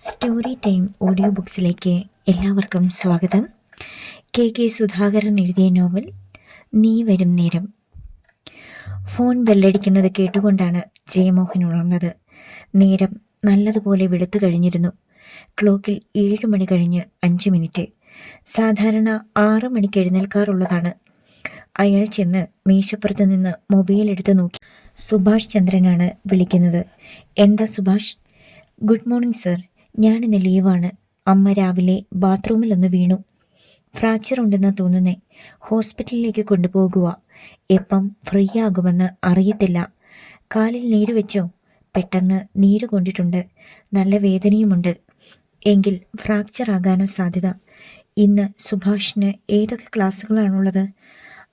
Story time audio ബുക്സിലേക്ക് എല്ലാവർക്കും സ്വാഗതം. K K Sudhakaran എഴുതിയ നോവൽ നീ വരും നേരം. ഫോൺ ബെല്ലടിക്കുന്നത് കേട്ടുകൊണ്ടാണ് ജയമോഹൻ ഉണർന്നത്. നേരം നല്ലതുപോലെ വെളുത്തു കഴിഞ്ഞിരുന്നു. ക്ലോക്കിൽ ഏഴ് മണി കഴിഞ്ഞ് അഞ്ച് മിനിറ്റ്. സാധാരണ ആറ് മണിക്ക് എഴുന്നേൽക്കാറുള്ളതാണ്. അയാൾ ചെന്ന് മേശപ്പുറത്ത് നിന്ന് മൊബൈൽ എടുത്ത് നോക്കി. സുഭാഷ് ചന്ദ്രനാണ് വിളിക്കുന്നത്. എന്താ സുഭാഷ്? Good morning sir. ഞാനിന്ന് ലീവാണ്. അമ്മ രാവിലെ ബാത്റൂമിലൊന്ന് വീണു. ഫ്രാക്ചർ ഉണ്ടെന്നാ തോന്നുന്നേ. ഹോസ്പിറ്റലിലേക്ക് കൊണ്ടുപോകുക എപ്പം ഫ്രീ ആകുമെന്ന് അറിയത്തില്ല. കാലിൽ നീര് വെച്ചോ? പെട്ടെന്ന് നീര് കൊണ്ടിട്ടുണ്ട്. നല്ല വേദനയുമുണ്ട്. എങ്കിൽ ഫ്രാക്ചർ ആകാനും സാധ്യത. ഇന്ന് സുഭാഷിന് ഏതൊക്കെ ക്ലാസ്സുകളാണുള്ളത്?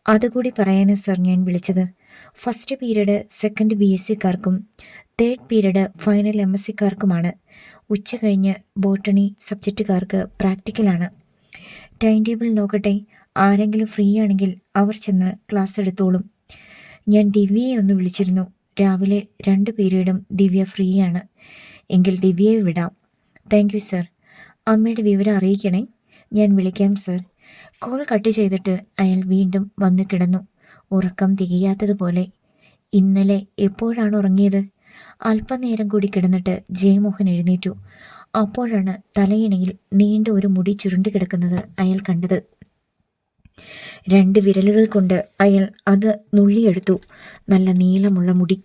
അതുകൂടി പറയാനും സർ ഞാൻ വിളിച്ചത്. First period second B S സിക്കാർക്കും third period final M S സിക്കാർക്കുമാണ്. ഉച്ച കഴിഞ്ഞ് ബോട്ടണി സബ്ജക്റ്റുകാർക്ക് പ്രാക്ടിക്കലാണ്. ടൈം ടേബിൾ നോക്കട്ടെ. ആരെങ്കിലും ഫ്രീ ആണെങ്കിൽ അവർ ചെന്ന് ക്ലാസ് എടുത്തോളും. ഞാൻ ദിവ്യയെ ഒന്ന് വിളിച്ചിരുന്നു. രാവിലെ രണ്ട് പീരീഡും ദിവ്യ ഫ്രീ ആണ് എങ്കിൽ ദിവ്യയെ വിടാം. Thank you sir. അമ്മയുടെ വിവരം അറിയിക്കണേ. ഞാൻ വിളിക്കാം സർ. കോൾ കട്ട് ചെയ്തിട്ട് അയാൾ വീണ്ടും വന്നു കിടന്നു. ഉറക്കം തികയാത്തതുപോലെ. ഇന്നലെ എപ്പോഴാണ് ഉറങ്ങിയത്? അല്പനേരം കൂടി കിടന്നിട്ട് ജയമോഹൻ എഴുന്നേറ്റു. അപ്പോഴാണ് തലയിണയിൽ നീണ്ട ഒരു മുടി ചുരുണ്ടി കിടക്കുന്നത് അയാൾ കണ്ടത്. രണ്ട് വിരലുകൾ കൊണ്ട് അയാൾ അത് നുള്ളിയെടുത്തു. നല്ല നീളമുള്ള മുടി.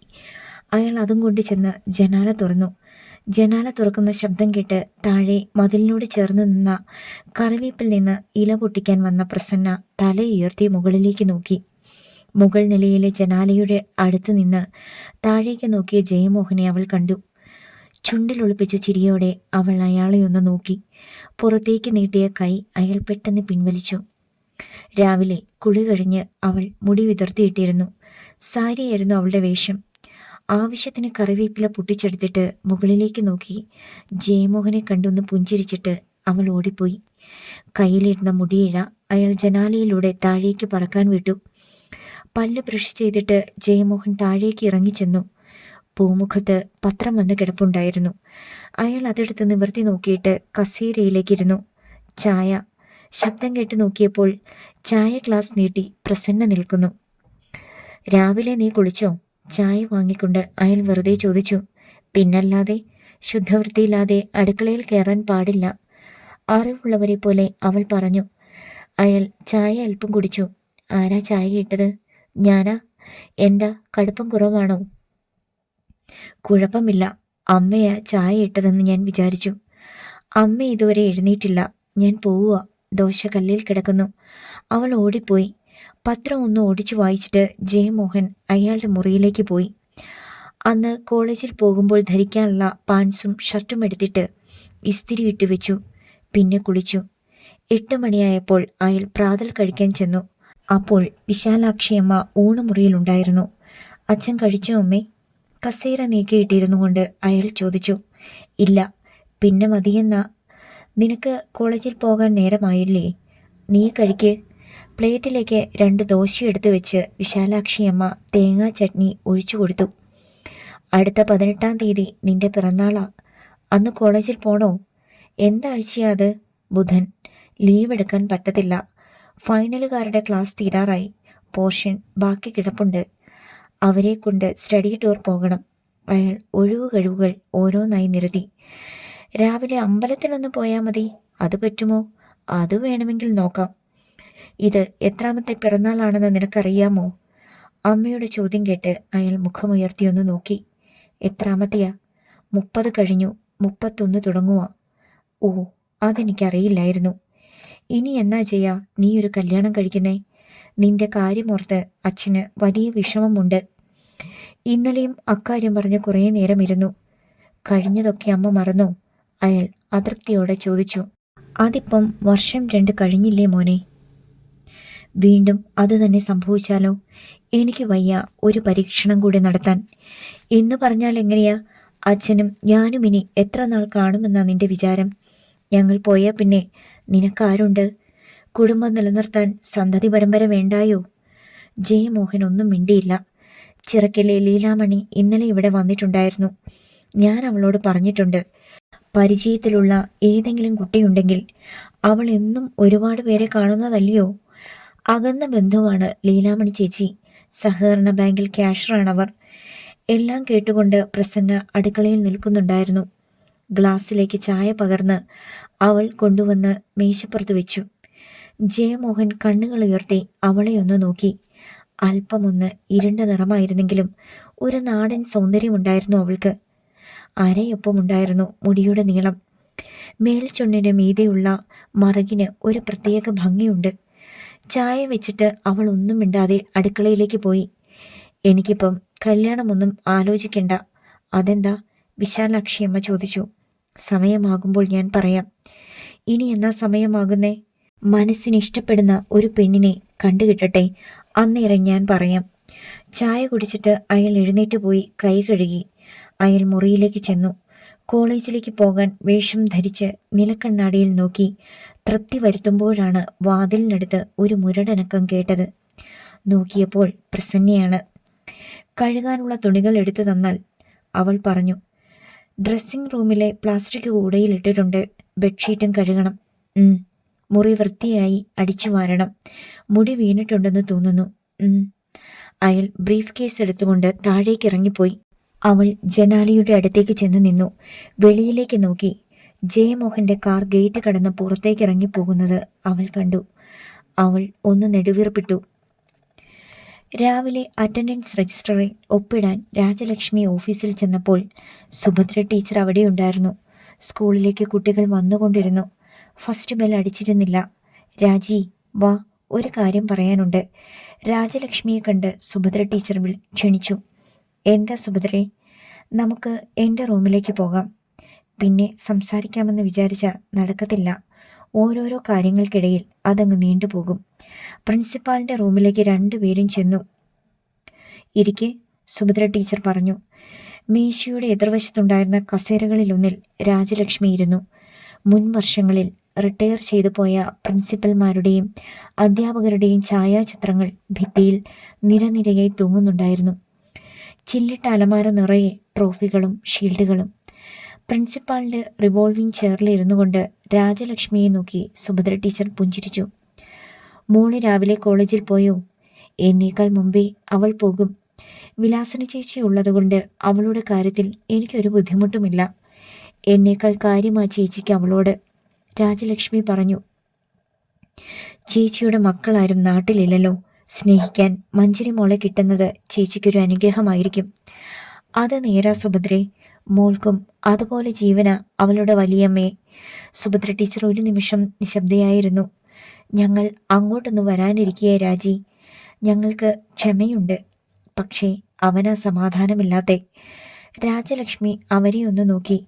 അയാൾ അതും കൊണ്ട് ചെന്ന് ജനാല തുറന്നു. ജനാല തുറക്കുന്ന ശബ്ദം കേട്ട് താഴെ മതിലിനോട് ചേർന്ന് നിന്ന കറിവേപ്പിൽ നിന്ന് ഇല പൊട്ടിക്കാൻ വന്ന പ്രസന്ന തല ഉയർത്തി മുകളിലേക്ക് നോക്കി. മുകൾ നിലയിലെ ജനാലയുടെ അടുത്ത് നിന്ന് താഴേക്ക് നോക്കിയ ജയമോഹനെ അവൾ കണ്ടു. ചുണ്ടിലൊളിപ്പിച്ച ചിരിയോടെ അവൾ അയാളെ ഒന്ന് നോക്കി. പുറത്തേക്ക് നീട്ടിയ കൈ അയാൾ പെട്ടെന്ന് പിൻവലിച്ചു. രാവിലെ കുളി കഴിഞ്ഞ് അവൾ മുടി വിതർത്തിയിട്ടിരുന്നു സാരിയായിരുന്നു അവളുടെ വേഷം. ആവശ്യത്തിന് കറിവേപ്പില പൊട്ടിച്ചെടുത്തിട്ട് മുകളിലേക്ക് നോക്കി. ജയമോഹനെ കണ്ടൊന്ന് പുഞ്ചിരിച്ചിട്ട് അവൾ ഓടിപ്പോയി. കയ്യിലിരുന്ന മുടിയിഴ അയാൾ ജനാലയിലൂടെ താഴേക്ക് പറക്കാൻ വിട്ടു. പല്ല് ബ്രഷ് ചെയ്തിട്ട് ജയമോഹൻ താഴേക്ക് ഇറങ്ങിച്ചെന്നു പൂമുഖത്ത് പത്രം വന്ന് കിടപ്പുണ്ടായിരുന്നു. അയാൾ അതെടുത്ത് നിവർത്തി നോക്കിയിട്ട് കസേരയിലേക്കിരുന്നു. ചായ. ശബ്ദം കേട്ട് നോക്കിയപ്പോൾ ചായ ഗ്ലാസ് നീട്ടി പ്രസന്ന നിൽക്കുന്നു. രാവിലെ നീ കുളിച്ചോ? ചായ വാങ്ങിക്കൊണ്ട് അയാൾ വെറുതെ ചോദിച്ചു. പിന്നല്ലാതെ ശുദ്ധവൃത്തിയില്ലാതെ അടുക്കളയിൽ കയറാൻ പാടില്ല. അറിവുള്ളവരെ പോലെ അവൾ പറഞ്ഞു. അയാൾ ചായ അല്പം കുടിച്ചു. ആരാ ചായ ഇട്ടത് ഞാനാ? എന്താ? കടുപ്പം കുറവാണോ? കുഴപ്പമില്ല. അമ്മയാ ചായ ഇട്ടതെന്ന് ഞാൻ വിചാരിച്ചു. അമ്മ ഇതുവരെ എഴുന്നേറ്റില്ല. ഞാൻ പോവുക ദോശ കല്ലിൽ കിടക്കുന്നു. അവൾ ഓടിപ്പോയി. പത്രം ഒന്ന് ഓടിച്ചു വായിച്ചിട്ട് ജയമോഹൻ അയാളുടെ മുറിയിലേക്ക് പോയി. അന്ന് കോളേജിൽ പോകുമ്പോൾ ധരിക്കാനുള്ള പാൻസും ഷർട്ടും എടുത്തിട്ട് ഇസ്തിരി ഇട്ടു വെച്ചു പിന്നെ കുളിച്ചു. എട്ട് മണിയായപ്പോൾ അയാൾ പ്രാതൽ കഴിക്കാൻ ചെന്നു. അപ്പോൾ വിശാലാക്ഷിയമ്മ ഊണുമുറിയിലുണ്ടായിരുന്നു അച്ഛൻ കഴിച്ചോ അമ്മേ. കസേര നീക്കിയിട്ടിരുന്നു കൊണ്ട് അയാൾ ചോദിച്ചു ഇല്ല പിന്നെ മതിയെന്ന? നിനക്ക് കോളേജിൽ പോകാൻ നേരമായില്ലേ? നീ കഴിക്ക്. പ്ലേറ്റിലേക്ക് രണ്ട് ദോശ എടുത്തു വെച്ച് വിശാലാക്ഷിയമ്മ തേങ്ങാ ചട്നി ഒഴിച്ചു കൊടുത്തു. അടുത്ത പതിനെട്ടാം തീയതി നിന്റെ പിറന്നാളാ. അന്ന് കോളേജിൽ പോണോ? എന്താഴ്ചയാ അത്? ബുധൻ. ലീവ് എടുക്കാൻ പറ്റത്തില്ല. ഫൈനലുകാരുടെ ക്ലാസ് തീരാറായി. പോർഷൻ ബാക്കി കിടപ്പുണ്ട്. അവരെ കൊണ്ട് സ്റ്റഡി ടൂർ പോകണം. അയാൾ ഒഴിവ് കഴിവുകൾ ഓരോന്നായി നിരത്തി രാവിലെ അമ്പലത്തിലൊന്ന് പോയാൽ മതി. അത് പറ്റുമോ? അത് വേണമെങ്കിൽ നോക്കാം. ഇത് എത്രാമത്തെ പിറന്നാളാണെന്ന് നിനക്കറിയാമോ? അമ്മയുടെ ചോദ്യം കേട്ട് അയാൾ മുഖമുയർത്തിയൊന്ന് നോക്കി. എത്രാമത്തെയാ? മുപ്പത് കഴിഞ്ഞു. മുപ്പത്തൊന്ന് തുടങ്ങുക ഓ അതെനിക്കറിയില്ലായിരുന്നു. ഇനി എന്നാ ചെയ്യാ? നീ ഒരു കല്യാണം കഴിക്കുന്നേ. നിന്റെ കാര്യമോർത്ത് അച്ഛന് വലിയ വിഷമമുണ്ട്. ഇന്നലെയും അക്കാര്യം പറഞ്ഞ് കുറേ നേരം ഇരുന്നു. കഴിഞ്ഞതൊക്കെ അമ്മ മറന്നു. അയാൾ അതൃപ്തിയോടെ ചോദിച്ചു അതിപ്പം വർഷം രണ്ട് കഴിഞ്ഞില്ലേ മോനെ? വീണ്ടും അത് തന്നെ സംഭവിച്ചാലോ? എനിക്ക് വയ്യ ഒരു പരീക്ഷണം കൂടി നടത്താൻ. എന്ന് പറഞ്ഞാൽ എങ്ങനെയാ? അച്ഛനും ഞാനും ഇനി എത്ര നാൾ കാണുമെന്നാ നിന്റെ വിചാരം. ഞങ്ങൾ പോയാൽ പിന്നെ നിനക്കാരുണ്ട്? കുടുംബം നിലനിർത്താൻ സന്തതി പരമ്പര വേണ്ടായോ? ജയമോഹൻ ഒന്നും മിണ്ടിയില്ല. ചിറക്കിലെ ലീലാമണി ഇന്നലെ ഇവിടെ വന്നിട്ടുണ്ടായിരുന്നു. ഞാൻ അവളോട് പറഞ്ഞിട്ടുണ്ട് പരിചയത്തിലുള്ള ഏതെങ്കിലും കുട്ടിയുണ്ടെങ്കിൽ അവൾ എന്നും ഒരുപാട് പേരെ കാണുന്നതല്ലയോ? അകന്ന ബന്ധുവാണ് ലീലാമണി ചേച്ചി. സഹകരണ ബാങ്കിൽ ക്യാഷറാണവർ. എല്ലാം കേട്ടുകൊണ്ട് പ്രസന്ന അടുക്കളയിൽ നിൽക്കുന്നുണ്ടായിരുന്നു. ഗ്ലാസ്സിലേക്ക് ചായ പകർന്ന് അവൾ കൊണ്ടുവന്ന് മേശപ്പുറത്ത് വെച്ചു. ജയമോഹൻ കണ്ണുകൾ ഉയർത്തി അവളെ ഒന്ന് നോക്കി. അല്പമൊന്ന് ഇരുണ്ട നിറമായിരുന്നെങ്കിലും ഒരു നാടൻ സൗന്ദര്യമുണ്ടായിരുന്നു അവൾക്ക്. അരയൊപ്പമുണ്ടായിരുന്നു മുടിയുടെ നീളം. മേൽചുണ്ണിന് മീതെയുള്ള മറുകിന് ഒരു പ്രത്യേക ഭംഗിയുണ്ട്. ചായ വെച്ചിട്ട് അവൾ ഒന്നും മിണ്ടാതെ അടുക്കളയിലേക്ക് പോയി. എനിക്കിപ്പം കല്യാണമൊന്നും ആലോചിക്കണ്ട. അതെന്താ? വിശാലാക്ഷി അമ്മ ചോദിച്ചു. സമയമാകുമ്പോൾ ഞാൻ പറയാം ഇനി എന്നാ സമയമാകുന്നേ? മനസ്സിന് ഇഷ്ടപ്പെടുന്ന ഒരു പെണ്ണിനെ കണ്ടുകിട്ടട്ടെ? അന്നേരം ഞാൻ പറയാം ചായ കുടിച്ചിട്ട് അയാൾ എഴുന്നേറ്റ് പോയി കൈ കഴുകി അയാൾ മുറിയിലേക്ക് ചെന്നു. കോളേജിലേക്ക് പോകാൻ വേഷം ധരിച്ച് നിലക്കണ്ണാടിയിൽ നോക്കി തൃപ്തി വരുത്തുമ്പോഴാണ് വാതിലിനടുത്ത് ഒരു മുരടനക്കം കേട്ടത്. നോക്കിയപ്പോൾ പ്രസന്നയാണ്. കഴുകാനുള്ള തുണികൾ എടുത്തു തന്നാൽ അവൾ പറഞ്ഞു. ഡ്രസ്സിംഗ് റൂമിലെ പ്ലാസ്റ്റിക് കൂടയിലിട്ടിട്ടുണ്ട്. ബെഡ്ഷീറ്റും കഴുകണം. മുറി വൃത്തിയായി അടിച്ചു വാരണം. മുടി വീണിട്ടുണ്ടെന്ന് തോന്നുന്നു. അയാൾ ബ്രീഫ് കേസ് എടുത്തുകൊണ്ട് താഴേക്ക് ഇറങ്ങിപ്പോയി അവൾ ജനാലിയുടെ അടുത്തേക്ക് ചെന്നു നിന്നു. വെളിയിലേക്ക് നോക്കി. ജയമോഹന്റെ കാർ ഗേറ്റ് കടന്ന് പുറത്തേക്ക് ഇറങ്ങിപ്പോകുന്നത് അവൾ കണ്ടു. അവൾ ഒന്ന് നെടുവീർപ്പിട്ടു. രാവിലെ അറ്റൻഡൻസ് രജിസ്റ്ററിൽ ഒപ്പിടാൻ രാജലക്ഷ്മി ഓഫീസിൽ ചെന്നപ്പോൾ സുഭദ്ര ടീച്ചർ അവിടെ ഉണ്ടായിരുന്നു സ്കൂളിലേക്ക് കുട്ടികൾ വന്നുകൊണ്ടിരുന്നു. ഫസ്റ്റ് ബെൽ അടിച്ചിരുന്നില്ല. രാജി വാ ഒരു കാര്യം പറയാനുണ്ട്. രാജലക്ഷ്മിയെ കണ്ട് സുഭദ്ര ടീച്ചർ ക്ഷണിച്ചു. എന്താ സുഭദ്രേ? നമുക്ക് എന്റെ റൂമിലേക്ക് പോകാം. പിന്നെ സംസാരിക്കാമെന്ന് വിചാരിച്ച നടക്കത്തില്ല. ഓരോരോ കാര്യങ്ങൾക്കിടയിൽ അതങ്ങ് നീണ്ടുപോകും പ്രിൻസിപ്പാളിന്റെ റൂമിലേക്ക് രണ്ടുപേരും ചെന്നു. ഇരിക്കെ സുഭദ്ര ടീച്ചർ പറഞ്ഞു. മേശയുടെ എതിർവശത്തുണ്ടായിരുന്ന കസേരകളിലൊന്നിൽ രാജലക്ഷ്മി ഇരുന്നു. മുൻ വർഷങ്ങളിൽ റിട്ടയർ ചെയ്തു പോയ പ്രിൻസിപ്പൽമാരുടെയും അധ്യാപകരുടെയും ഛായാചിത്രങ്ങൾ ഭിത്തിയിൽ നിരനിരയായി തൂങ്ങുന്നുണ്ടായിരുന്നു. ചില്ലിട്ട അലമാര നിറയെ ട്രോഫികളും ഷീൽഡുകളും പ്രിൻസിപ്പാളിന്റെ റിവോൾവിംഗ് ചെയറിലിരുന്നു കൊണ്ട് രാജലക്ഷ്മിയെ നോക്കി സുഭദ്ര ടീച്ചർ പുഞ്ചിരിച്ചു. മോൾ രാവിലെ കോളേജിൽ പോയോ? എന്നേക്കാൾ മുമ്പേ അവൾ പോകും. വിലാസന ചേച്ചി ഉള്ളതുകൊണ്ട് അവളുടെ കാര്യത്തിൽ എനിക്കൊരു ബുദ്ധിമുട്ടുമില്ല. എന്നേക്കാൾ കാര്യമാ ചേച്ചിക്ക് അവളോട്. രാജലക്ഷ്മി പറഞ്ഞു ചേച്ചിയുടെ മക്കളാരും നാട്ടിലില്ലല്ലോ. സ്നേഹിക്കാൻ മഞ്ചരി മോളെ കിട്ടുന്നത് ചേച്ചിക്കൊരു അനുഗ്രഹമായിരിക്കും. അത് നേരാ സുഭദ്രേ. മോൾക്കും അതുപോലെ ജീവന അവളുടെ വലിയമ്മയെ സുഭദ്ര ടീച്ചർ ഒരു നിമിഷം നിശബ്ദയായിരുന്നു. ഞങ്ങൾ അങ്ങോട്ടൊന്ന് വരാനിരിക്കുക രാജി. ഞങ്ങൾക്ക് ക്ഷമയുണ്ട്. പക്ഷേ അവന് സമാധാനമില്ലാതെ രാജലക്ഷ്മി അവരെ ഒന്ന് നോക്കി.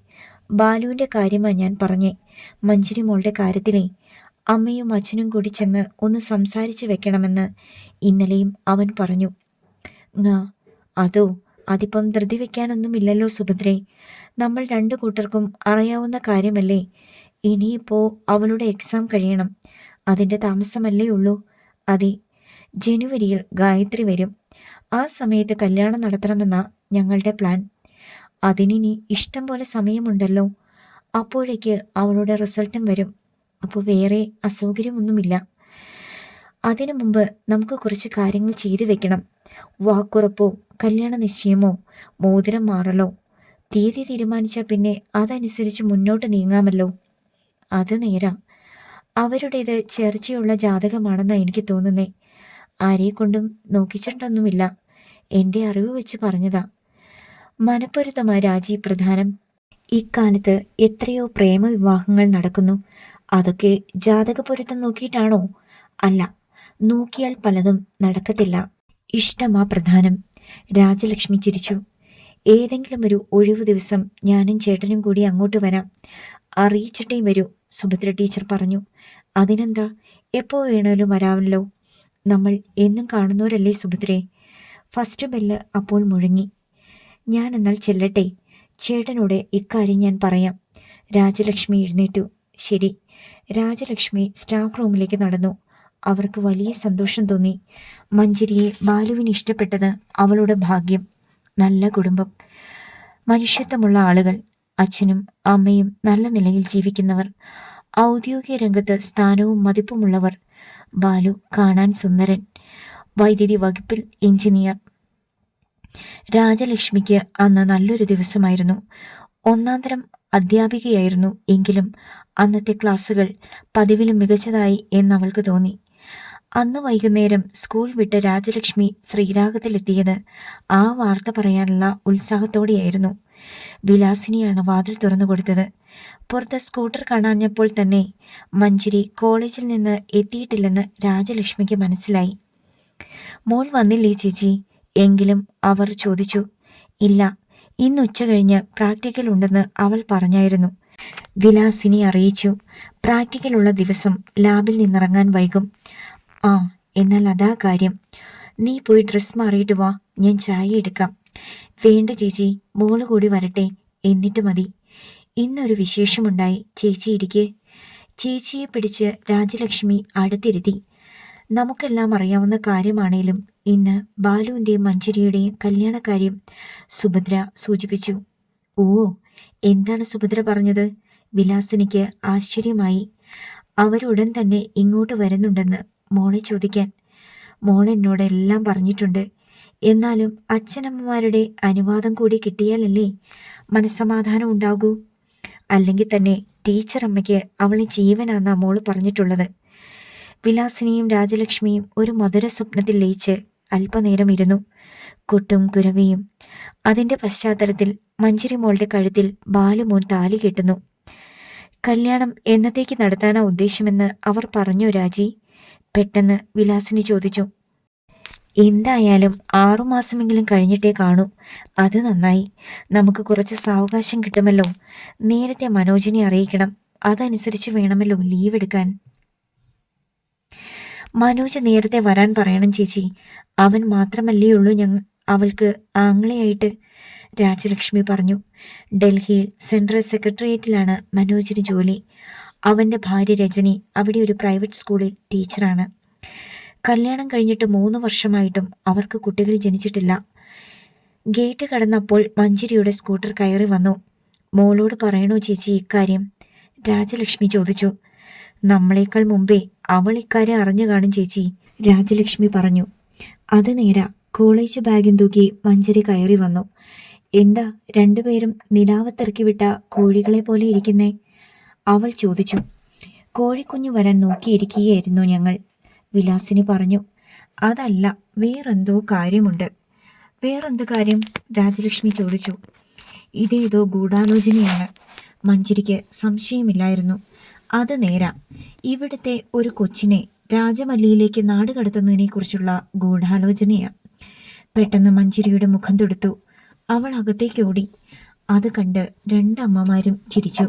ബാലുവിന്റെ കാര്യമാണ് ഞാൻ പറഞ്ഞേ. മഞ്ജരി മോളുടെ കാര്യത്തിലേ. അമ്മയും അച്ഛനും കൂടി ചെന്ന് ഒന്ന് സംസാരിച്ച് വെക്കണമെന്ന് ഇന്നലെയും അവൻ പറഞ്ഞു. അതോ അതിപ്പം ധൃതി വെക്കാനൊന്നുമില്ലല്ലോ സുഭദ്രേ. നമ്മൾ രണ്ടു കൂട്ടർക്കും അറിയാവുന്ന കാര്യമല്ലേ? ഇനിയിപ്പോൾ അവളുടെ എക്സാം കഴിയണം. അതിന്റെ താമസമല്ലേ ഉള്ളൂ. അതെ ജനുവരിയിൽ ഗായത്രി വരും. ആ സമയത്ത് കല്യാണം നടത്തണമെന്ന ഞങ്ങളുടെ പ്ലാൻ അതിനിനി ഇഷ്ടം പോലെ സമയമുണ്ടല്ലോ. അപ്പോഴേക്ക് അവളുടെ റിസൾട്ടും വരും. അപ്പോൾ വേറെ അസൗകര്യമൊന്നുമില്ല. അതിനു മുമ്പ് നമുക്ക് കുറച്ച് കാര്യങ്ങൾ ചെയ്തു വെക്കണം. വാക്കുറപ്പോ കല്യാണ നിശ്ചയമോ മോതിരം മാറലോ തീയതി തീരുമാനിച്ചാൽ പിന്നെ അതനുസരിച്ച് മുന്നോട്ട് നീങ്ങാമല്ലോ. അത് നേരാ. അവരുടേത് ചേർച്ചയുള്ള ജാതകമാണെന്നാണ് എനിക്ക് തോന്നുന്നേ. ആരെക്കൊണ്ടും നോക്കിച്ചിട്ടൊന്നുമില്ല എന്റെ അറിവ് വെച്ച് പറഞ്ഞതാ. മനപ്പൊരുത്തമായ രാജി പ്രധാനം. ഇക്കാലത്ത് എത്രയോ പ്രേമവിവാഹങ്ങൾ നടക്കുന്നു. അതൊക്കെ ജാതക പൊരുത്തം നോക്കിയിട്ടാണോ? അല്ല നോക്കിയാൽ പലതും നടക്കത്തില്ല. ഇഷ്ടമാ പ്രധാനം. രാജലക്ഷ്മി ചിരിച്ചു. ഏതെങ്കിലും ഒരു ഒഴിവു ദിവസം ഞാനും ചേട്ടനും കൂടി അങ്ങോട്ട് വരാം. അറിയിച്ചിട്ടേ വരൂ സുഭദ്ര ടീച്ചർ പറഞ്ഞു. അതിനെന്താ? എപ്പോൾ വേണേലും വരാമല്ലോ. നമ്മൾ എന്നും കാണുന്നവരല്ലേ സുഭദ്രേ? ഫസ്റ്റ് ബെല്ല് അപ്പോൾ മുഴങ്ങി. ഞാൻ എന്നാൽ ചെല്ലട്ടെ. ചേട്ടനോട് ഇക്കാര്യം ഞാൻ പറയാം. രാജലക്ഷ്മി എഴുന്നേറ്റു. ശരി. രാജലക്ഷ്മി സ്റ്റാഫ് റൂമിലേക്ക് നടന്നു. അവർക്ക് വലിയ സന്തോഷം തോന്നി. മഞ്ജരിയെ ബാലുവിന് ഇഷ്ടപ്പെട്ടത് അവളുടെ ഭാഗ്യം. നല്ല കുടുംബം. മനുഷ്യത്വമുള്ള ആളുകൾ. അച്ഛനും അമ്മയും നല്ല നിലയിൽ ജീവിക്കുന്നവർ. ഔദ്യോഗിക രംഗത്ത് സ്ഥാനവും മതിപ്പുമുള്ളവർ. ബാലു കാണാൻ സുന്ദരൻ. വൈദ്യുതി വകുപ്പിൽ എഞ്ചിനീയർ. രാജലക്ഷ്മിക്ക് അന്ന് നല്ലൊരു ദിവസമായിരുന്നു. ഒന്നാം തരം അധ്യാപികയായിരുന്നു എങ്കിലും അന്നത്തെ ക്ലാസ്സുകൾ പതിവിലും മികച്ചതായി എന്നവൾക്ക് തോന്നി. അന്ന് വൈകുന്നേരം സ്കൂൾ വിട്ട് രാജലക്ഷ്മി ശ്രീരാഗത്തിലെത്തിയത് ആ വാർത്ത പറയാനുള്ള ഉത്സാഹത്തോടെയായിരുന്നു. വിലാസിനിയാണ് വാതിൽ തുറന്നു കൊടുത്തത്. പുറത്ത് സ്കൂട്ടർ കാണാഞ്ഞപ്പോൾ തന്നെ മഞ്ചരി കോളേജിൽ നിന്ന് എത്തിയിട്ടില്ലെന്ന് രാജലക്ഷ്മിക്ക് മനസ്സിലായി. മോൾ വന്നില്ലേ ചേച്ചി? എങ്കിലും അവർ ചോദിച്ചു. ഇല്ല ഇന്ന് ഉച്ച കഴിഞ്ഞ് പ്രാക്ടിക്കൽ ഉണ്ടെന്ന് അവൾ പറഞ്ഞായിരുന്നു. വിലാസിനി അറിയിച്ചു. പ്രാക്ടിക്കലുള്ള ദിവസം ലാബിൽ നിന്നിറങ്ങാൻ വൈകും. ആ എന്നാൽ അതാ കാര്യം. നീ പോയി ഡ്രസ് മാറിയിട്ട് വാ ഞാൻ ചായ എടുക്കാം. വേണ്ട ചേച്ചി. മോൾ കൂടി വരട്ടെ. എന്നിട്ട് മതി. ഇന്നൊരു വിശേഷമുണ്ടായി. ചേച്ചി ഇരിക്കെ. ചേച്ചിയെ പിടിച്ച് രാജലക്ഷ്മി അടുത്തിരുത്തി. നമുക്കെല്ലാം അറിയാവുന്ന കാര്യമാണേലും ഇന്ന് ബാലുവിന്റെയും മഞ്ജരിയുടെയും കല്യാണകാര്യം സുഭദ്ര സൂചിപ്പിച്ചു. ഓ എന്താണ് സുഭദ്ര പറഞ്ഞത്? വിലാസിനിക്ക് ആശ്ചര്യമായി. അവരുടൻ തന്നെ ഇങ്ങോട്ട് വരുന്നുണ്ടെന്ന് മോളെ ചോദിക്കാൻ. മോൾ എന്നോട് എല്ലാം പറഞ്ഞിട്ടുണ്ട്. എന്നാലും അച്ഛനമ്മമാരുടെ അനുവാദം കൂടി കിട്ടിയാലല്ലേ മനസ്സമാധാനം ഉണ്ടാകൂ? അല്ലെങ്കിൽ തന്നെ ടീച്ചർ അമ്മയ്ക്ക് അവളെ ജീവനാന്നാ മോൾ പറഞ്ഞിട്ടുള്ളത്. വിലാസിനിയും രാജലക്ഷ്മിയും ഒരു മധുര സ്വപ്നത്തിൽ ലയിച്ച് അല്പനേരം ഇരുന്നു. കുട്ടും കുരവിയും. അതിന്റെ പശ്ചാത്തലത്തിൽ മഞ്ചരി മോളുടെ കഴുത്തിൽ ബാലുമോൻ താലി കെട്ടുന്നു. കല്യാണം എന്നത്തേക്ക് നടത്താനാ ഉദ്ദേശമെന്ന് അവർ പറഞ്ഞു രാജി. പെട്ടെന്ന് വിലാസിനി ചോദിച്ചു എന്തായാലും ആറുമാസമെങ്കിലും കഴിഞ്ഞിട്ടേ കാണൂ. അത് നന്നായി. നമുക്ക് കുറച്ച് സാവകാശം കിട്ടുമല്ലോ. നേരത്തെ മനോജിനെ അറിയിക്കണം. അതനുസരിച്ച് വേണമല്ലോ ലീവ് എടുക്കാൻ. മനോജ് നേരത്തെ വരാൻ പറയണം ചേച്ചി. അവൻ മാത്രമല്ലേ ഉള്ളൂ ഞങ്ങൾ അവൾക്ക് ആംഗ്ലയായിട്ട് രാജലക്ഷ്മി പറഞ്ഞു ഡൽഹിയിൽ സെൻട്രൽ സെക്രട്ടേറിയറ്റിലാണ് മനോജിന് ജോലി. അവന്റെ ഭാര്യ രജനി അവിടെ ഒരു പ്രൈവറ്റ് സ്കൂളിൽ ടീച്ചറാണ് കല്യാണം കഴിഞ്ഞിട്ട് മൂന്ന് വർഷമായിട്ടും അവർക്ക് കുട്ടികൾ ജനിച്ചിട്ടില്ല. ഗേറ്റ് കടന്നപ്പോൾ മഞ്ജരിയുടെ സ്കൂട്ടർ കയറി വന്നു. മോളോട് പറയണോ ചേച്ചി ഇക്കാര്യം? രാജലക്ഷ്മി ചോദിച്ചു. നമ്മളേക്കാൾ മുമ്പേ അവൾ ഇക്കാര്യം അറിഞ്ഞു കാണും ചേച്ചി രാജലക്ഷ്മി പറഞ്ഞു. അത് നേര കോളേജ് ബാഗിൻ തൂക്കി മഞ്ചരി കയറി വന്നു. എന്താ രണ്ടുപേരും നിലാവത്തിറക്കി വിട്ട കോഴികളെ പോലെ ഇരിക്കുന്നേ? അവൾ ചോദിച്ചു കോഴിക്കുഞ്ഞു വരാൻ നോക്കിയിരിക്കുകയായിരുന്നു ഞങ്ങൾ? വിലാസിനി പറഞ്ഞു അതല്ല വേറെന്തോ കാര്യമുണ്ട്. വേറെന്ത് കാര്യം? രാജലക്ഷ്മി ചോദിച്ചു. ഇതേതോ ഗൂഢാലോചനയാണ്. മഞ്ചരിക്ക് സംശയമില്ലായിരുന്നു. അത് നേരാ. ഇവിടുത്തെ ഒരു കൊച്ചിനെ രാജമല്ലിയിലേക്ക് നാട് കടത്തുന്നതിനെക്കുറിച്ചുള്ള ഗൂഢാലോചനയാണ് പെട്ടെന്ന് മഞ്ചരിയുടെ മുഖം തൊടുത്തു. അവൾ അകത്തേക്ക് ഓടി. അത് കണ്ട് രണ്ടമ്മമാരും ചിരിച്ചു.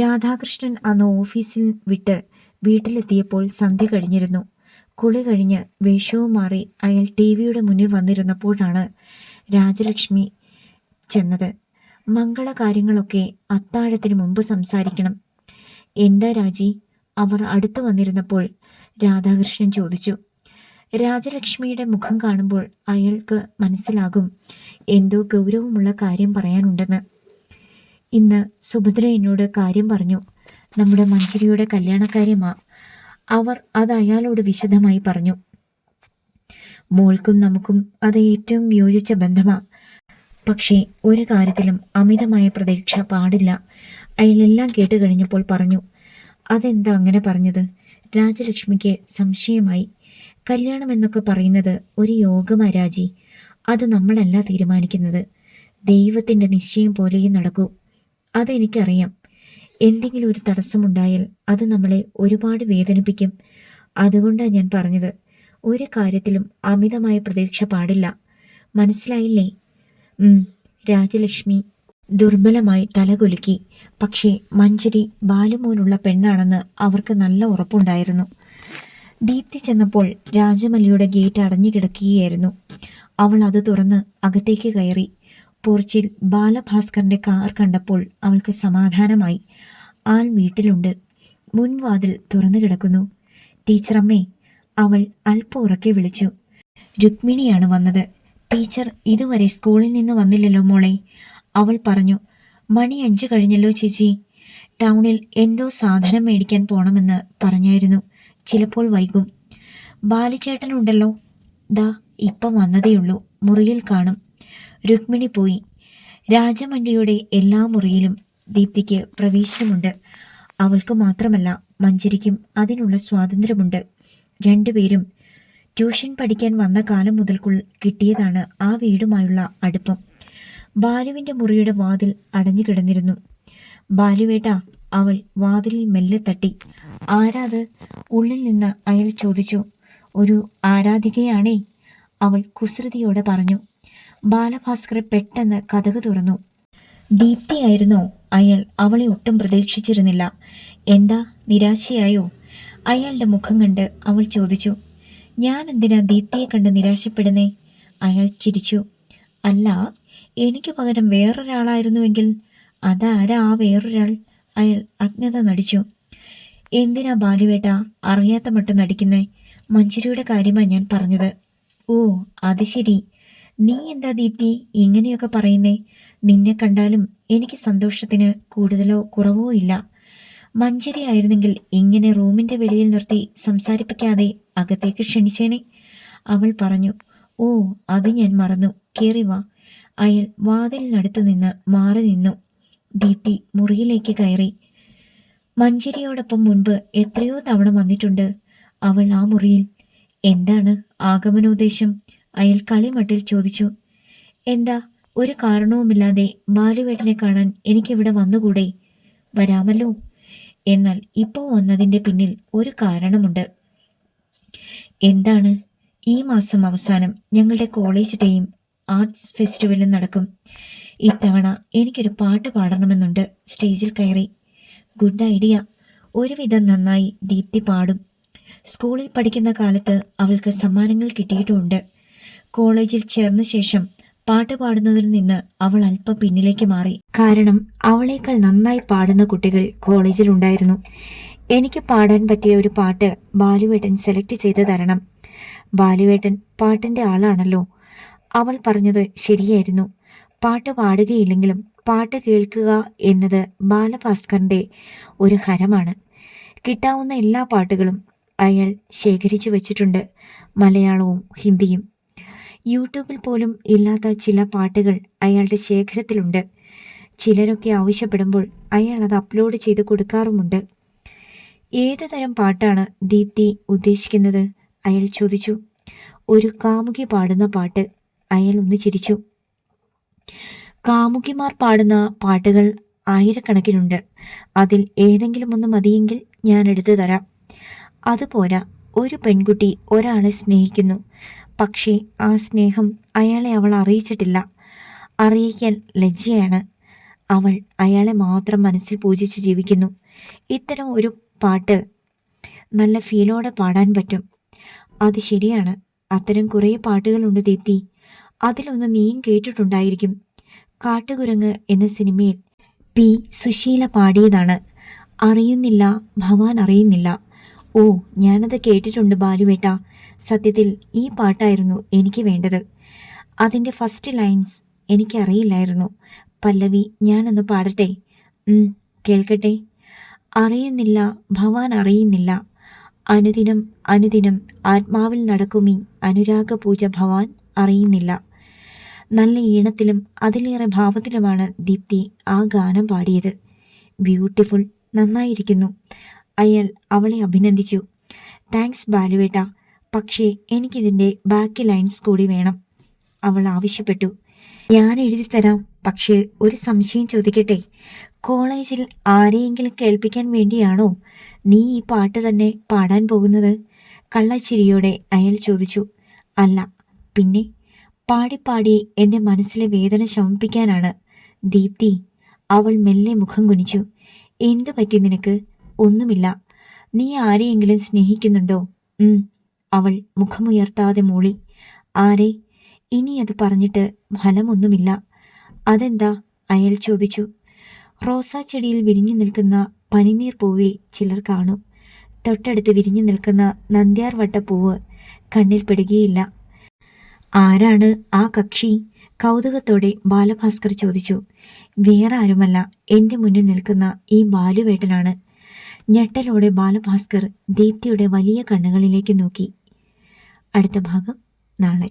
രാധാകൃഷ്ണൻ അന്ന് ഓഫീസിൽ വിട്ട് വീട്ടിലെത്തിയപ്പോൾ സന്ധ്യ കഴിഞ്ഞിരുന്നു. കുളി കഴിഞ്ഞ് വേഷവും മാറി അയാൾ ടി വിയുടെ മുന്നിൽ വന്നിരുന്നപ്പോഴാണ് രാജലക്ഷ്മി ചെന്നത്. മംഗളകാര്യങ്ങളൊക്കെ അത്താഴത്തിന് മുമ്പ് സംസാരിക്കണം. എന്താ രാജി? അവർ അടുത്തു വന്നിരുന്നപ്പോൾ രാധാകൃഷ്ണൻ ചോദിച്ചു. രാജലക്ഷ്മിയുടെ മുഖം കാണുമ്പോൾ അയാൾക്ക് മനസ്സിലാകും എന്തോ ഗൗരവമുള്ള കാര്യം പറയാനുണ്ടെന്ന്. ഇന്ന് സുഭദ്ര എന്നോട് കാര്യം പറഞ്ഞു. നമ്മുടെ മഞ്ചരിയുടെ കല്യാണക്കാര്യമാ അവർ അത് അയാളോട് വിശദമായി പറഞ്ഞു. മോൾക്കും നമുക്കും അത് ഏറ്റവും യോജിച്ച ബന്ധമാ. പക്ഷേ ഒരു കാര്യത്തിലും അമിതമായ പ്രതീക്ഷ പാടില്ല. അയാളെല്ലാം കേട്ട് കഴിഞ്ഞപ്പോൾ പറഞ്ഞു അതെന്താ അങ്ങനെ പറഞ്ഞത്? രാജലക്ഷ്മിക്ക് സംശയമായി. കല്യാണം എന്നൊക്കെ പറയുന്നത് ഒരു യോഗമാ രാജി. അത് നമ്മളല്ല തീരുമാനിക്കുന്നത്. ദൈവത്തിന്റെ നിശ്ചയം പോലെയും നടക്കൂ. അതെനിക്കറിയാം. എന്തെങ്കിലും ഒരു തടസ്സമുണ്ടായാൽ അത് നമ്മളെ ഒരുപാട് വേദനിപ്പിക്കും. അതുകൊണ്ടാണ് ഞാൻ പറഞ്ഞത് ഒരു കാര്യത്തിലും അമിതമായ പ്രതീക്ഷ പാടില്ല. മനസ്സിലായില്ലേ? രാജലക്ഷ്മി ദുർബലമായി തലകുലുക്കി. പക്ഷേ മഞ്ചരി ബാലുമോനുള്ള പെണ്ണാണെന്ന് അവർക്ക് നല്ല ഉറപ്പുണ്ടായിരുന്നു. ദീപ്തി ചെന്നപ്പോൾ രാജമല്ലിയുടെ ഗേറ്റ് അടഞ്ഞു കിടക്കുകയായിരുന്നു അവൾ അത് തുറന്ന് അകത്തേക്ക് കയറി. പോർച്ചിൽ ബാലഭാസ്കറിന്റെ കാർ കണ്ടപ്പോൾ അവൾക്ക് സമാധാനമായി. ആൾ വീട്ടിലുണ്ട്. മുൻവാതിൽ തുറന്നു കിടക്കുന്നു. ടീച്ചറമ്മേ അവൾ അല്പം ഉറക്കെ വിളിച്ചു. രുക്മിണിയാണ് വന്നത്. ടീച്ചർ ഇതുവരെ സ്കൂളിൽ നിന്ന് വന്നില്ലല്ലോ മോളെ. അവൾ പറഞ്ഞു മണി അഞ്ച് കഴിഞ്ഞല്ലോ ചേച്ചി. ടൗണിൽ എന്തോ സാധനം മേടിക്കാൻ പോണമെന്ന് പറഞ്ഞായിരുന്നു. ചിലപ്പോൾ വൈകും. ബാലിച്ചേട്ടനുണ്ടല്ലോ ദാ ഇപ്പം വന്നതേയുള്ളൂ. മുറിയിൽ കാണും. രുക്മിണി പോയി. രാജമല്ലിയുടെ എല്ലാ മുറിയിലും ദീപ്തിക്ക് പ്രവേശനമുണ്ട്. അവൾക്ക് മാത്രമല്ല മഞ്ജരിക്കും അതിനുള്ള സ്വാതന്ത്ര്യമുണ്ട്. രണ്ടുപേരും ട്യൂഷൻ പഠിക്കാൻ വന്ന കാലം മുതൽക്കുൾ കിട്ടിയതാണ് ആ വീടുമായുള്ള അടുപ്പം. ബാലുവിന്റെ മുറിയുടെ വാതിൽ അടഞ്ഞു കിടന്നിരുന്നു. ബാലുവേട്ട അവൾ വാതിലിൽ മെല്ലെ തട്ടി. ആരാത്? ഉള്ളിൽ നിന്ന് അയാൾ ചോദിച്ചു. ഒരു ആരാധികയാണേ അവൾ കുസൃതിയോടെ പറഞ്ഞു. ബാലഭാസ്കർ പെട്ടെന്ന് കഥക് തുറന്നു. ദീപ്തിയായിരുന്നോ അയാൾ അവളെ ഒട്ടും പ്രതീക്ഷിച്ചിരുന്നില്ല. എന്താ നിരാശയായോ? അയാളുടെ മുഖം കണ്ട് അവൾ ചോദിച്ചു. ഞാൻ എന്തിനാ ദീപ്തിയെ കണ്ട് നിരാശപ്പെടുന്നേ? അയാൾ ചിരിച്ചു. അല്ല എനിക്ക് പകരം വേറൊരാളായിരുന്നുവെങ്കിൽ അതാരാ ആ വേറൊരാൾ? അയാൾ അജ്ഞത നടിച്ചു. എന്തിനാ ബാലുവേട്ട അറിയാത്ത മട്ടും നടിക്കുന്നേ? മഞ്ജുരിയുടെ കാര്യമാണ് ഞാൻ പറഞ്ഞത്. ഓ അത് ശരി. നീ എന്താ ദീപ്തി ഇങ്ങനെയൊക്കെ പറയുന്നേ? നിന്നെ കണ്ടാലും എനിക്ക് സന്തോഷത്തിന് കൂടുതലോ കുറവോ ഇല്ല. മഞ്ചരി ആയിരുന്നെങ്കിൽ ഇങ്ങനെ റൂമിന്റെ വെളിയിൽ നിർത്തി സംസാരിപ്പിക്കാതെ അകത്തേക്ക് ക്ഷണിച്ചേനെ. അവൾ പറഞ്ഞു ഓ അത് ഞാൻ മറന്നു. കയറി വാ. അയാൾ വാതിലിനടുത്ത് നിന്ന് മാറി നിന്നു. ദീപ്തി മുറിയിലേക്ക് കയറി. മഞ്ചരിയോടൊപ്പം മുൻപ് എത്രയോ തവണ വന്നിട്ടുണ്ട് അവൾ ആ മുറിയിൽ. എന്താണ് ആഗമനോദ്ദേശം? അയാൾ കളിമട്ടിൽ ചോദിച്ചു എന്താ? ഒരു കാരണവുമില്ലാതെ ബാലുവേട്ടനെ കാണാൻ എനിക്കിവിടെ വന്നുകൂടെ? വരാമല്ലോ. എന്നാൽ ഇപ്പോൾ വന്നതിന്റെ പിന്നിൽ ഒരു കാരണമുണ്ട്. എന്താണ്? ഈ മാസം അവസാനം ഞങ്ങളുടെ കോളേജ് ഡേയും ആർട്സ് ഫെസ്റ്റിവലും നടക്കും. ഇത്തവണ എനിക്കൊരു പാട്ട് പാടണമെന്നുണ്ട് സ്റ്റേജിൽ കയറി. Good idea. ഒരുവിധം നന്നായി ദീപ്തി പാടും. സ്കൂളിൽ പഠിക്കുന്ന കാലത്ത് അവൾക്ക് സമ്മാനങ്ങൾ കിട്ടിയിട്ടുമുണ്ട്. കോളേജിൽ ചേർന്ന ശേഷം പാട്ട് പാടുന്നതിൽ നിന്ന് അവൾ അല്പം പിന്നിലേക്ക് മാറി. കാരണം അവളേക്കാൾ നന്നായി പാടുന്ന കുട്ടികൾ കോളേജിൽ ഉണ്ടായിരുന്നു. എനിക്ക് പാടാൻ പറ്റിയ ഒരു പാട്ട് ബാലുവേട്ടൻ സെലക്ട് ചെയ്ത് തരണം. ബാലുവേട്ടൻ പാട്ടിന്റെ ആളാണല്ലോ. അവൾ പറഞ്ഞത് ശരിയായിരുന്നു. പാട്ട് പാടുകയില്ലെങ്കിലും പാട്ട് കേൾക്കുക എന്നത് ബാലഭാസ്കറിന്റെ ഒരു ഹരമാണ്. കിട്ടാവുന്ന എല്ലാ പാട്ടുകളും അയാൾ ശേഖരിച്ചു വച്ചിട്ടുണ്ട്. മലയാളവും ഹിന്ദിയും. യൂട്യൂബിൽ പോലും ഇല്ലാത്ത ചില പാട്ടുകൾ അയാളുടെ ശേഖരത്തിലുണ്ട്. ചിലരൊക്കെ ആവശ്യപ്പെടുമ്പോൾ അയാൾ അത് അപ്ലോഡ് ചെയ്ത് കൊടുക്കാറുമുണ്ട്. ഏത് തരം പാട്ടാണ് ദീപ്തി ഉദ്ദേശിക്കുന്നത്? അയാൾ ചോദിച്ചു. ഒരു കാമുകി പാടുന്ന പാട്ട്. അയാൾ ഒന്ന് ചിരിച്ചു. കാമുകിമാർ പാടുന്ന പാട്ടുകൾ ആയിരക്കണക്കിനുണ്ട്. അതിൽ ഏതെങ്കിലും ഒന്ന് മതിയെങ്കിൽ ഞാൻ എടുത്തു തരാം. അതുപോരാ ഒരു പെൺകുട്ടി ഒരാളെ സ്നേഹിക്കുന്നു. പക്ഷേ ആ സ്നേഹം അയാളെ അവൾ അറിയിച്ചിട്ടില്ല. അറിയിക്കാൻ ലജ്ജയാണ്. അവൾ അയാളെ മാത്രം മനസ്സിൽ പൂജിച്ച് ജീവിക്കുന്നു. ഇത്തരം ഒരു പാട്ട് നല്ല ഫീലോടെ പാടാൻ പറ്റും. അത് ശരിയാണ്. അത്തരം കുറേ പാട്ടുകളുണ്ട് ദീപ്തി. അതിലൊന്ന് നീയും കേട്ടിട്ടുണ്ടായിരിക്കും. കാട്ടുകുരങ്ങ് എന്ന സിനിമയിൽ പി. സുശീല പാടിയതാണ്. അറിയുന്നില്ല ഭവാൻ അറിയുന്നില്ല. ഓ ഞാനത് കേട്ടിട്ടുണ്ട് ബാലുവേട്ട. സത്യത്തിൽ ഈ പാട്ടായിരുന്നു എനിക്ക് വേണ്ടത്. അതിന്റെ ഫസ്റ്റ് ലൈൻസ് എനിക്കറിയില്ലായിരുന്നു. പല്ലവി ഞാനൊന്ന് പാടട്ടെ? കേൾക്കട്ടെ? അറിയുന്നില്ല ഭവാൻ അറിയുന്നില്ല. അനുദിനം അനുദിനം ആത്മാവിൽ നടക്കുമീ. അനുരാഗ പൂജ ഭവാൻ അറിയുന്നില്ല. നല്ല ഈണത്തിലും അതിലേറെ ഭാവത്തിലുമാണ് ദീപ്തി ആ ഗാനം പാടിയത്. ബ്യൂട്ടിഫുൾ നന്നായിരിക്കുന്നു. അയാൾ അവളെ അഭിനന്ദിച്ചു. താങ്ക്സ് ബാലുവേട്ട. പക്ഷേ എനിക്കിതിന്റെ ബാക്കി ലൈൻസ് കൂടി വേണം. അവൾ ആവശ്യപ്പെട്ടു. ഞാൻ എഴുതി തരാം. പക്ഷേ ഒരു സംശയം ചോദിക്കട്ടെ? കോളേജിൽ ആരെയെങ്കിലും കേൾപ്പിക്കാൻ വേണ്ടിയാണോ നീ ഈ പാട്ട് തന്നെ പാടാൻ പോകുന്നത്? കള്ളച്ചിരിയോടെ അയാൾ ചോദിച്ചു. അല്ല. പിന്നെ പാടിപ്പാടി എന്റെ മനസ്സിലെ വേദന ശമിപ്പിക്കാനാണ്. ദീപ്തി. അവൾ മെല്ലെ മുഖം കുനിച്ചു. എന്തു പറ്റി നിനക്ക്? ഒന്നുമില്ല. നീ ആരെയെങ്കിലും സ്നേഹിക്കുന്നുണ്ടോ? അവൾ മുഖമുയർത്താതെ മൂളി ആരെ? ഇനി അത് പറഞ്ഞിട്ട് ഫലമൊന്നുമില്ല. അതെന്താ? അയാൾ ചോദിച്ചു. റോസാ ചെടിയിൽ വിരിഞ്ഞു നിൽക്കുന്ന പനിനീർ പൂവെ ചിലർ കാണും. തൊട്ടടുത്ത് വിരിഞ്ഞു നിൽക്കുന്ന നന്ദ്യാർ വട്ടപ്പൂവ് കണ്ണിൽ പെടുകയില്ല. ആരാണ് ആ കക്ഷി? കൗതുകത്തോടെ ബാലഭാസ്കർ ചോദിച്ചു. വേറെ ആരുമല്ല. എന്റെ മുന്നിൽ നിൽക്കുന്ന ഈ ബാലുവേട്ടനാണ്. ഞെട്ടലോടെ ബാലഭാസ്കർ ദീപ്തിയുടെ വലിയ കണ്ണുകളിലേക്ക് നോക്കി. അടുത്ത ഭാഗം നാളെ.